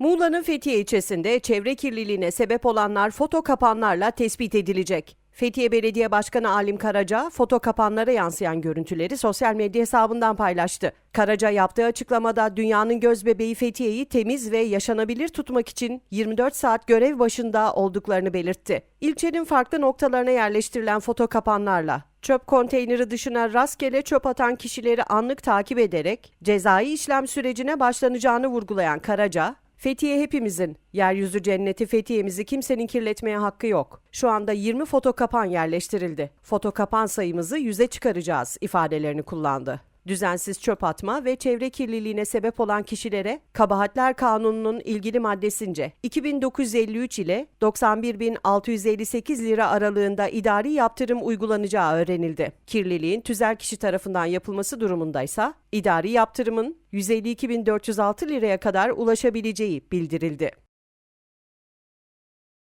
Muğla'nın Fethiye ilçesinde çevre kirliliğine sebep olanlar foto kapanlarla tespit edilecek. Fethiye Belediye Başkanı Alim Karaca, foto kapanlara yansıyan görüntüleri sosyal medya hesabından paylaştı. Karaca yaptığı açıklamada dünyanın göz bebeği Fethiye'yi temiz ve yaşanabilir tutmak için 24 saat görev başında olduklarını belirtti. İlçenin farklı noktalarına yerleştirilen foto kapanlarla çöp konteyneri dışına rastgele çöp atan kişileri anlık takip ederek cezai işlem sürecine başlanacağını vurgulayan Karaca, Fethiye hepimizin, yeryüzü cenneti Fethiye'mizi kimsenin kirletmeye hakkı yok. Şu anda 20 foto kapan yerleştirildi. Foto kapan sayımızı yüze çıkaracağız ifadelerini kullandı. Düzensiz çöp atma ve çevre kirliliğine sebep olan kişilere Kabahatler Kanunu'nun ilgili maddesince 2953 ile 91658 lira aralığında idari yaptırım uygulanacağı öğrenildi. Kirliliğin tüzel kişi tarafından yapılması durumundaysa idari yaptırımın 152.406 liraya kadar ulaşabileceği bildirildi.